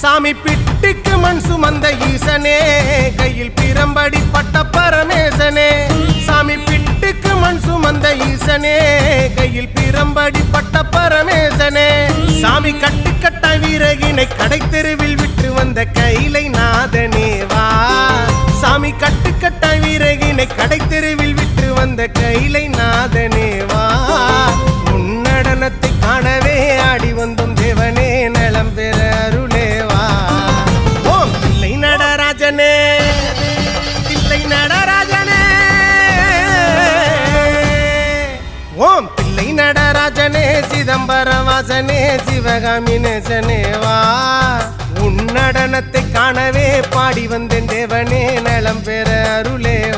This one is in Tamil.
சாமி பிட்டுக்கு மண் சுமந்த ஈசனே கையில் பிரம்படி பட்ட பரமேசனே. சாமி பிட்டுக்கு மண் சுமந்த ஈசனே கையில் பிரம்படி பட்ட பரமேசனே. சாமி கட்டு கட்ட வீரகினை கடை தெருவில் விட்டு வந்த கைலை நாதனே வா. சாமி கட்ட வீரகினை கடை தெருவில் விட்டு வந்த கைலை நாதனே வா. உன்னடனத்தை காணவே ஆடி வந்தோம் தேவனே நலம் பெற நடராஜனே பிள்ளை நடராஜனே ஓம் பிள்ளை நடராஜனே சிதம்பரம் வாசனே சிவகாமி நேசனே வா. உன்னடனத்தை காணவே பாடி வந்தேன் தேவனே நலம் பெற அருளேவா